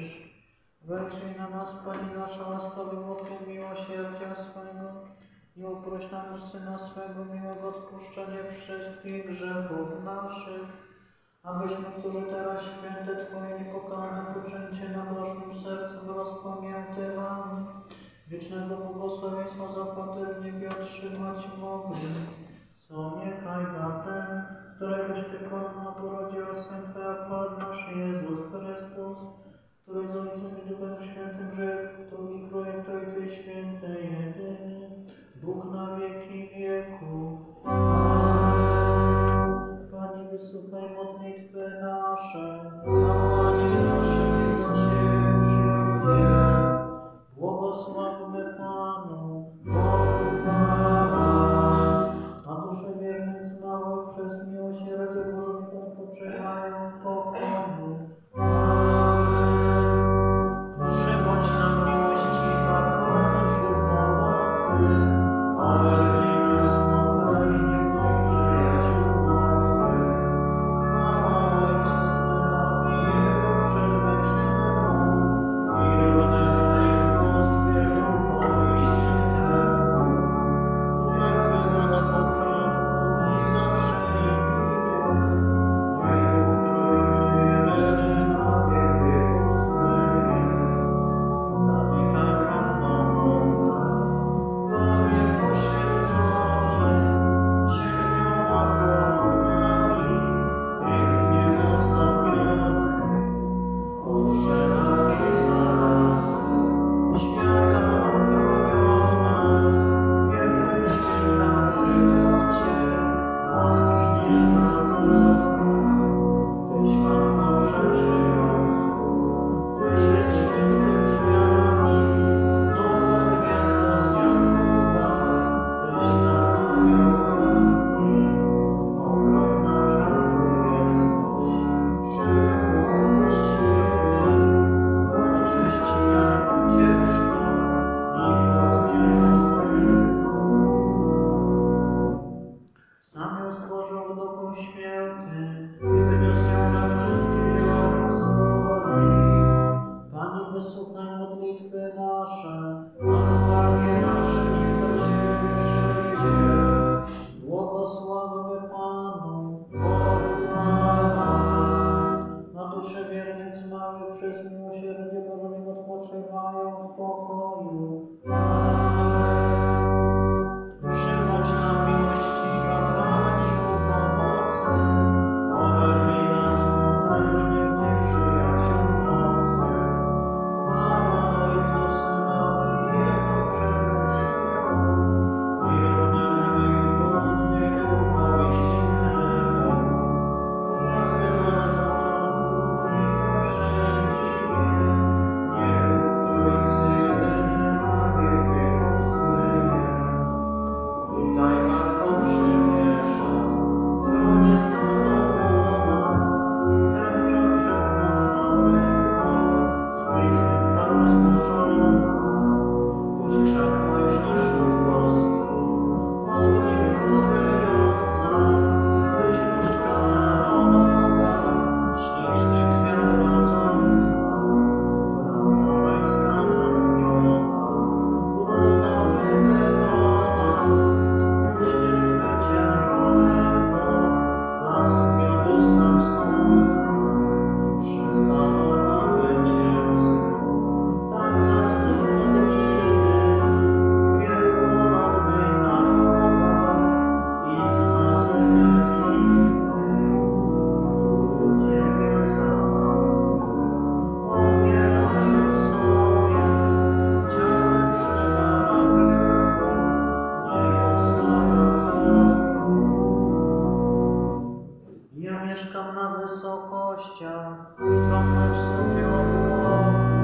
mówisz. Wykrzyj na nas, Panie, nasza łaskawym okiem miłosierdzia swego i uproś nam Syna swego miłego odpuszczenie wszystkich grzechów naszych abyśmy, którzy teraz święte Twoje niepokalane poczęcie na naszym sercu rozpamiętywani, wiecznego błogosławieństwa zapłaty w niebie otrzymać mogli. Co niechaj da ten, któregoś Ty na porodziła Syn Twoja Pan nasz Jezus Chrystus, rodzącym i Duchem Świętym, że to mikro Po 用 utrąbę w sobie obłoku.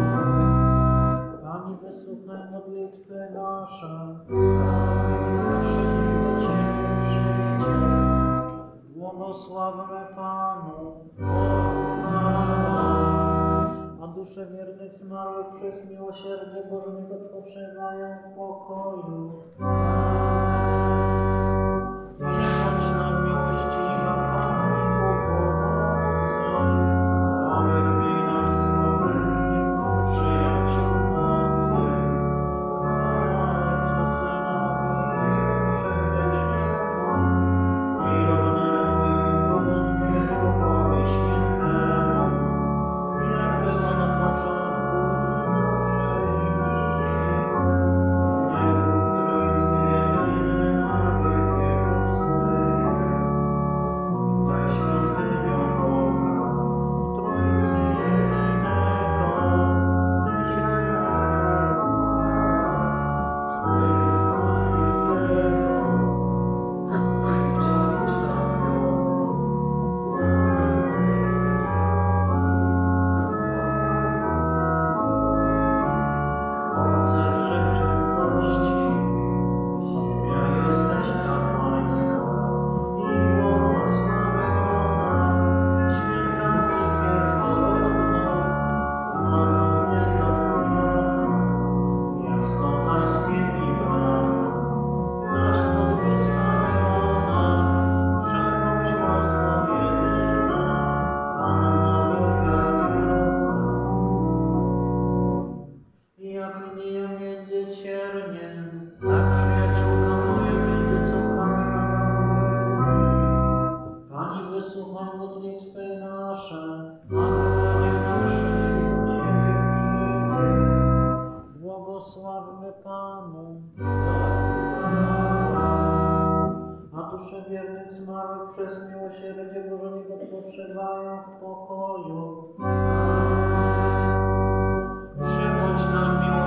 Pani wysłuchaj modlitwy nasze, nasze Ciebie. Błogosławmy Panu, a dusze wiernych zmarłych przez miłosierdzie Boże niech pokoju. Przychodź nam miłości pokoju. Przychodź nam miłość.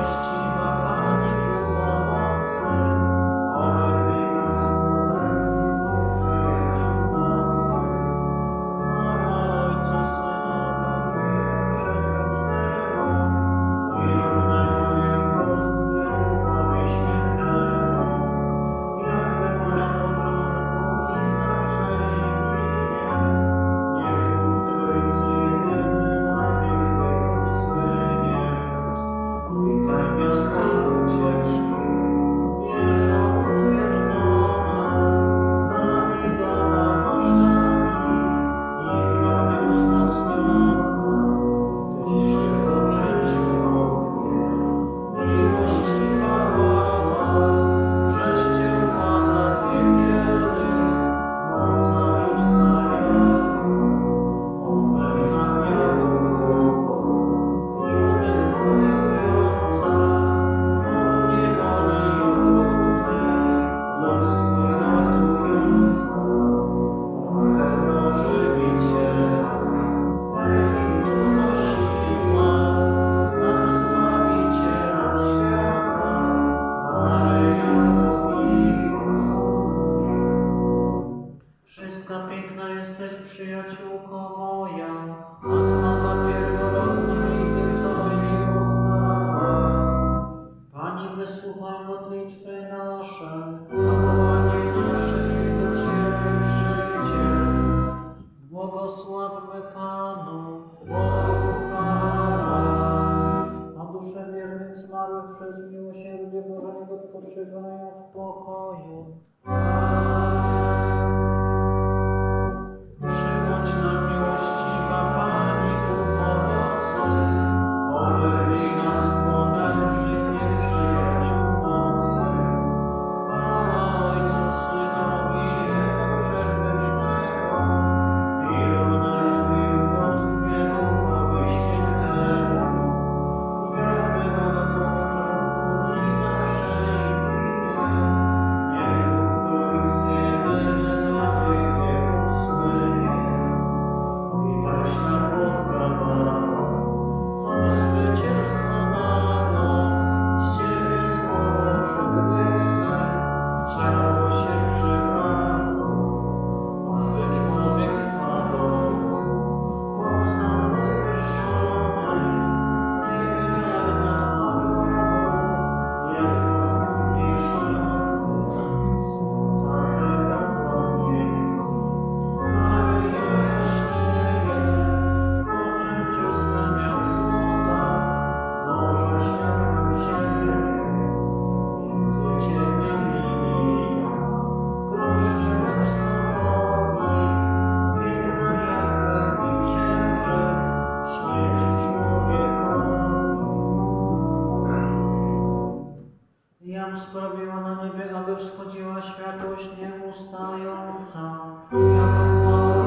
Jam sprawiła na niebie, aby wschodziła światłość nieustająca. Jaką mało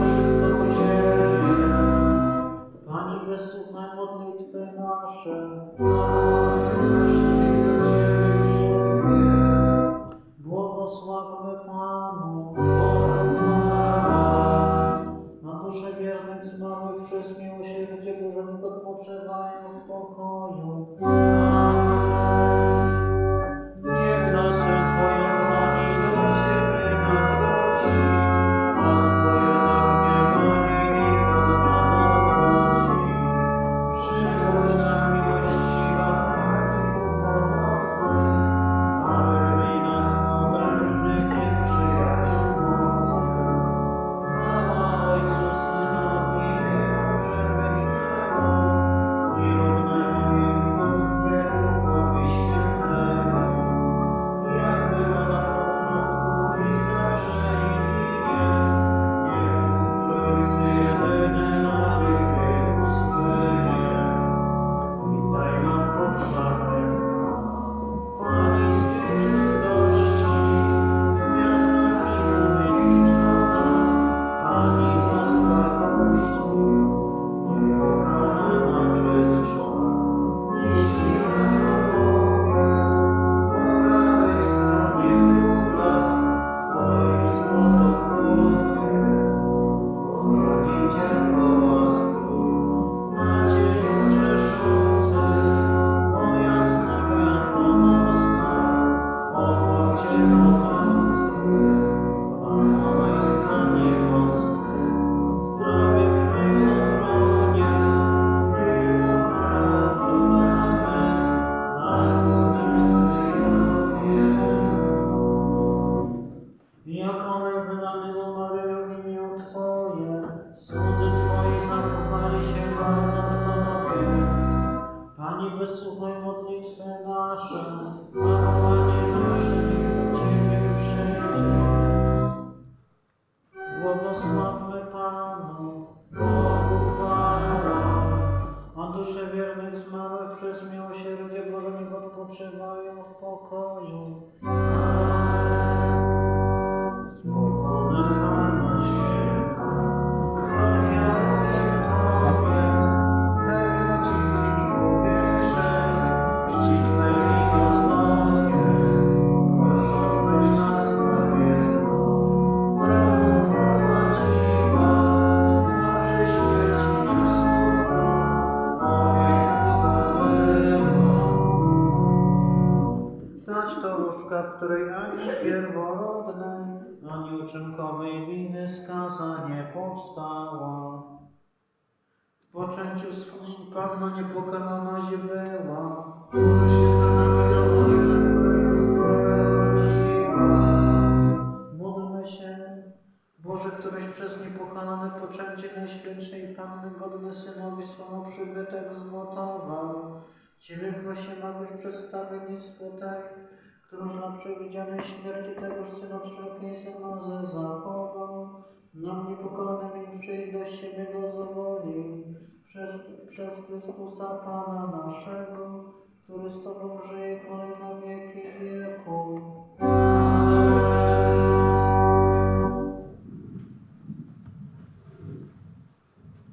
wszystko dzieje. Pani wysłuchaj modlitwy nasze. Amen. Uczynkowej winy skaza nie powstała. W poczęciu swoim Panna niepokalana była, ona się za nami na ulicę Módlmy się, Boże, któryś przez niepokalane poczęcie Najświętszej Panny godny Synowi swemu przybytek zgotował. Ciebie prosimy, abyś przedstawieni skutek, którąś na przewidzianej śmierci tegoż Syna wszelkiej zamazy zachował, nam niepokalanymi przyjść do siebie dozwoli, przez, przez Chrystusa Pana naszego, który z Tobą żyje na wieki wieku.